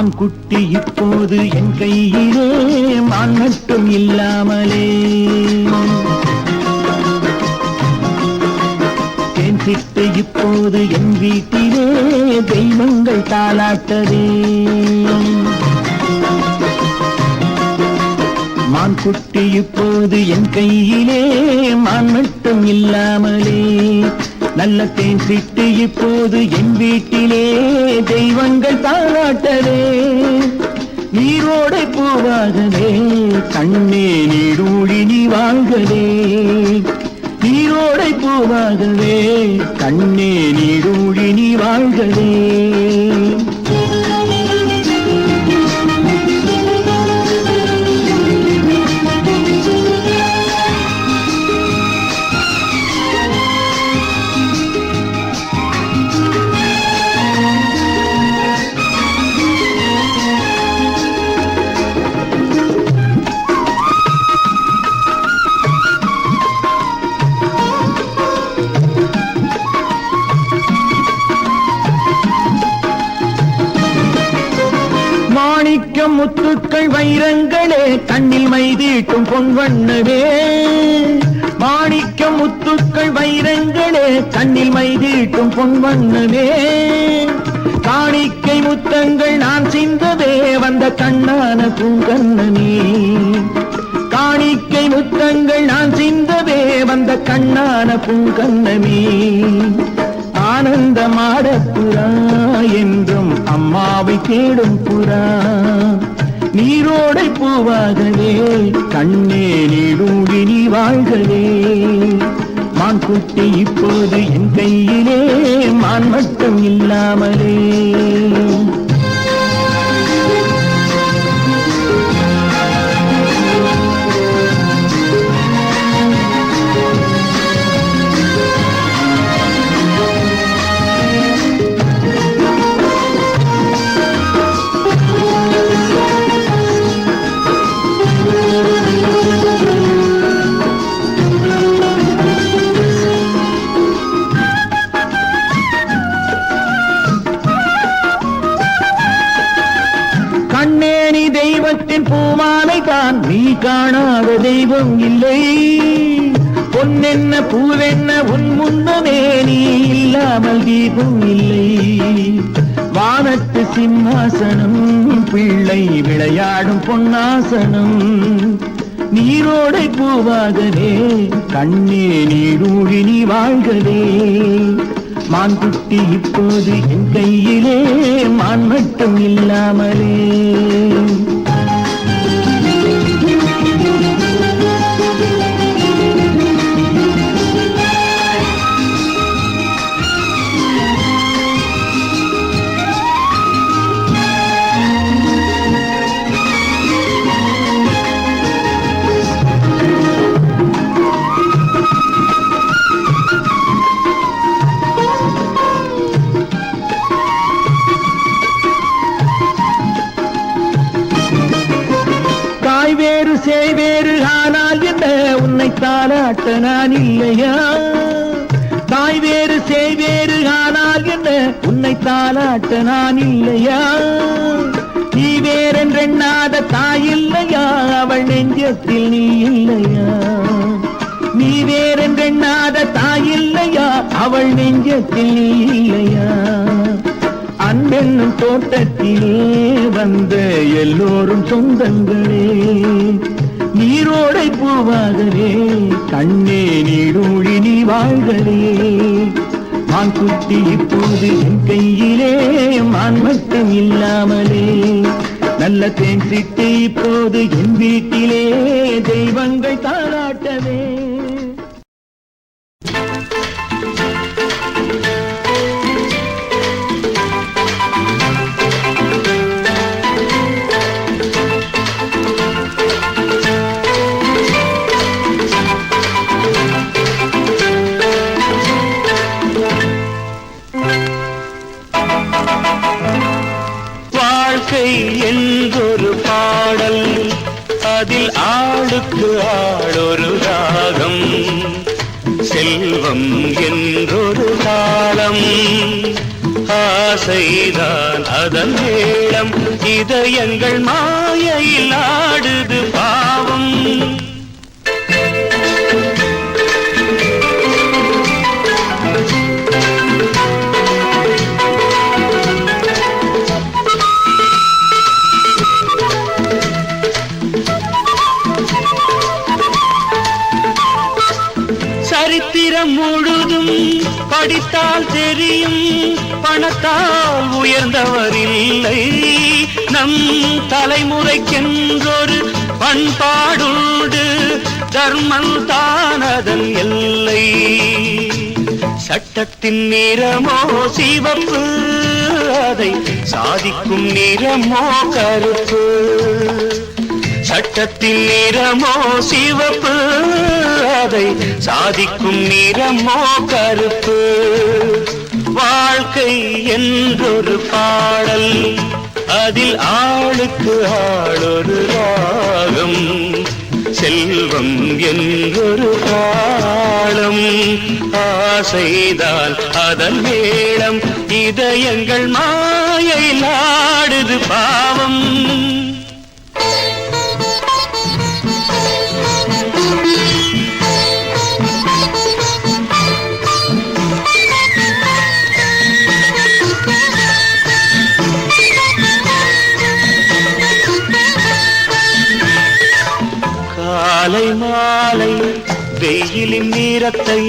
மான் குட்டி இப்போது என் கையிலே மான் மட்டும் இல்லாமலே. தேன் இப்போது என் வீட்டிலே தெய்வங்கள் தாளாட்டதே. மான் குட்டி இப்போது என் கையிலே மான் மட்டும் இல்லாமலே. நல்ல தேன் சிட்டு இப்போது என் வீட்டிலே தெய்வங்கள் தாளாட்டதே நீரோடை பூவாகவே கண்ணே நீடூழி நீ வாங்கவே நீரோடை பூவாகவே கண்ணே நீடூழி நீ வாங்கவே வைரங்களே கண்ணில் மைதீட்டும் பொன்வண்ணவே. மாணிக்க முத்துக்கள் வைரங்களே கண்ணில் மைதீட்டும் பொன்வண்ணவே. காணிக்கை முத்தங்கள் நான் சிந்தவே வந்த கண்ணான பூங்கண்ணனே. காணிக்கை முத்தங்கள் நான் சிந்தவே வந்த கண்ணான பூங்கண்ணமே ஆனந்த மாடப்புறா என்றும் அம்மாவை தேடும் புறா. நீரோடை பூவாகவே கண்ணே நீடூடி நீ வாழ்கவே. மான் குட்டி இப்போது என் கையிலே மான் மட்டும் இல்லாமலே. கண்ணே நீ தெய்வத்தின் பூமாலை தான். நீ காணாத தெய்வம் இல்லை. பொன்னென்ன பூவென்ன உன் முன்னமே நீ இல்லாமல் தீபம் இல்லை. வானத்து சிம்மாசனம் பிள்ளை விளையாடும் பொன்னாசனம். நீரோடை பூவாகவே கண்ணே நீடூழி நீ வாழ்கவே. மான் குட்டி இப்போது என் கையிலே மான் மட்டும் இல்லாமலே. தாளாட்ட நான் இல்லையா தாய் வேறு செய்வேறு ஆனால் என்ன? உன்னை தாளாட்ட நான் இல்லையா நீ வேறென்றெண்ணாத தாய் இல்லையா? அவள் நெஞ்சத்தில் நீ இல்லையா? நீ வேறென்றெண்ணாத தாய் இல்லையா? அவள் நெஞ்சத்தில் நீ இல்லையா? அன்பென்னும் தோட்டத்திலே வந்த எல்லோரும் சொந்தங்களே. நீரோடை பூவாகவே கண்ணே நீடூழி நீ வாழ்களே. மான் குட்டி இப்போது என் கையிலே மான் மட்டும் இல்லாமலே. நல்ல தேன் சிட்டு இப்போது என் வீட்டிலே தெய்வங்கள் தாராட்டவே செல்வம் என்றொரு தாளம் ஆசைதான் அதன் மேளம். இதயங்கள் மாயையில் ஆடுது பாவம். படித்தால் தெரியும் பணத்தால் உயர்ந்தவர் இல்லை நம் தலைமுறைக்கென்றொரு பண்பாடுண்டு தர்மம் தானதன் எல்லை. சட்டத்தின் நிறமோ சிவப்பு அதை சாதிக்கும் நிறமோ கருப்பு. வட்டத்தின் நிறமோ சிவப்பு அதை சாதிக்கும் நிறமோ கருப்பு. வாழ்க்கை என்றொரு பாடல் அதில் ஆளுக்கு ஆளொரு ராகம். செல்வம் என்றொரு காலம் ஆசைதால் அதன் மேளம். இதயங்கள் மாயையில் ஆடுது பாவம். வெயிலின் நீரத்தை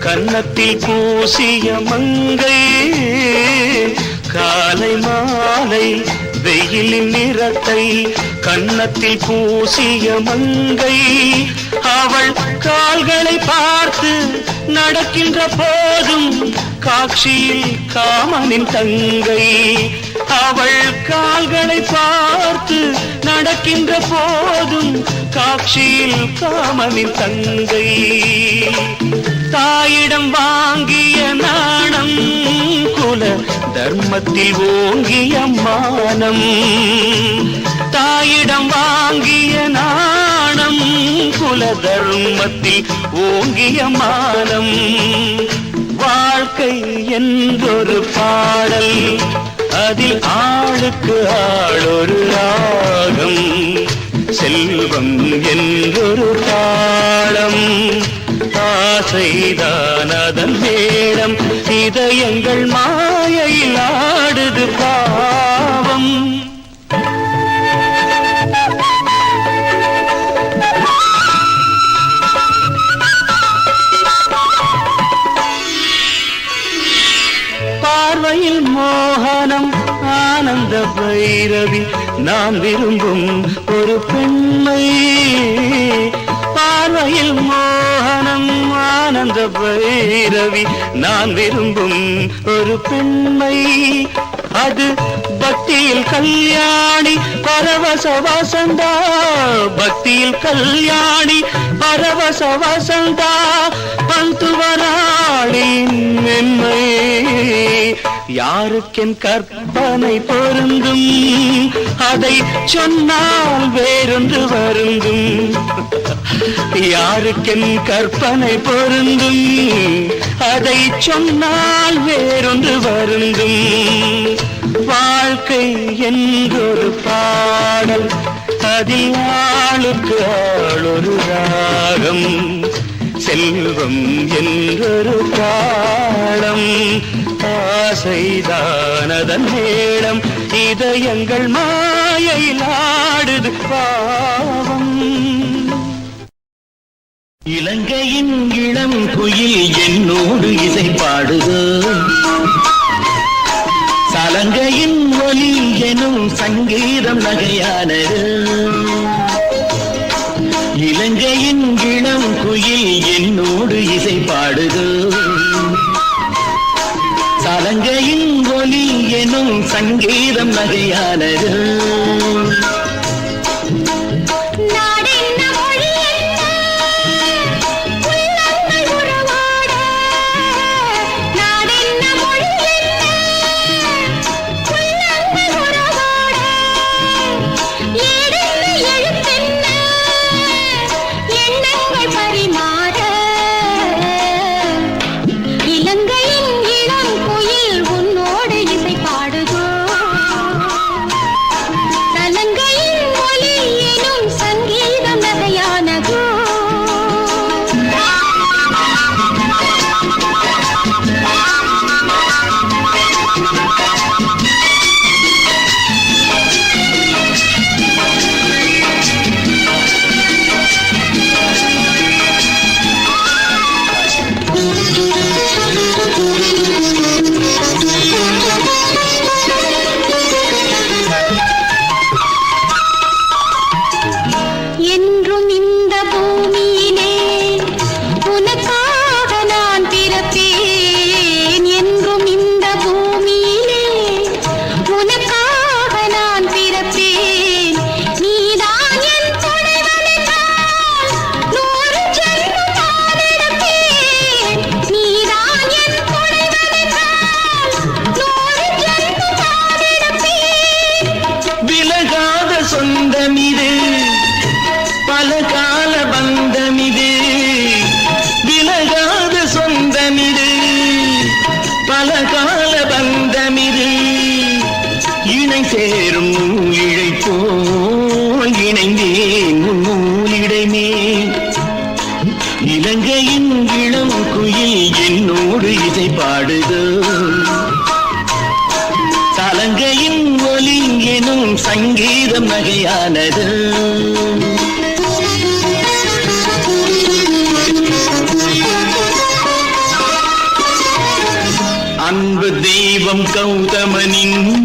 கன்னத்தில் பூசிய மங்கை காலை மாலை வெயிலின் நிறத்தை கன்னத்தில் பூசிய மங்கை அவள் கால்களை பார்த்து நடக்கின்ற போதும் காட்சியில் காமனின் தங்கை. அவள் கால்களை பார்த்து நடக்கின்ற போதும் காட்சியில் காமனின் தங்கை. தாயிடம் வாங்கிய நாணம் குல தர்மத்தில் ஓங்கிய மானம். தாயிடம் வாங்கிய நாணம் குல தர்மத்தில் ஓங்கிய மானம். வாழ்க்கை என்றொரு பாடல் அதில் ஆளுக்கு ஆளொரு ராகம். செல்வம் என்றொரு தாளம் ஆசைதான் அதன் மேடம் இதயங்கள் மாயையில் ஆடுது பா நாம் விரும்பும் ஒரு பெண்மை. பார்வையில் மோகனம் ஆனந்த பைரவி. நான் விரும்பும் ஒரு பெண்மை. அது பக்தியில் கல்யாணி பரவச வசந்தா. பக்தியில் கல்யாணி பரவச வசந்தா. பந்துவராளின் மென்மை. யாருக்கென் பனை பொருந்தும்? அதை சொன்னால் வேறொன்று வருந்தும். யாருக்கென் கற்பனை பொருந்தும்? அதை சொன்னால் வேறொன்று வருந்தும். வாழ்க்கை என்றொரு பாடல் அதில் ஆளுக்கு ஆளொரு ராகம். செல்வம் என்றொரு பாடம். ஆசைதானதன் மேடம். இதயங்கள் மாயையில் ஆடுது பாவம். இலங்கையின் இளம் குயில் என்னோடு இசை பாடுதோ. சலங்கையின் ஒலி எனும் சங்கீதம் நகையானது. இலங்கையின் குயில் என்னோடு இசை பாடுதோ. சலங்கையின் ஒலி எனும் சங்கீதம் நகையானது. சேரும் இழை போல் இணைந்தேன் நூலிடைமே. இலங்கையின் இளம் குயில் என்னோடு இசை பாடுதோ தலங்கையின் ஒலி எனும் சங்கீதம் நகையானது. அன்பு தெய்வம் கௌதமனின்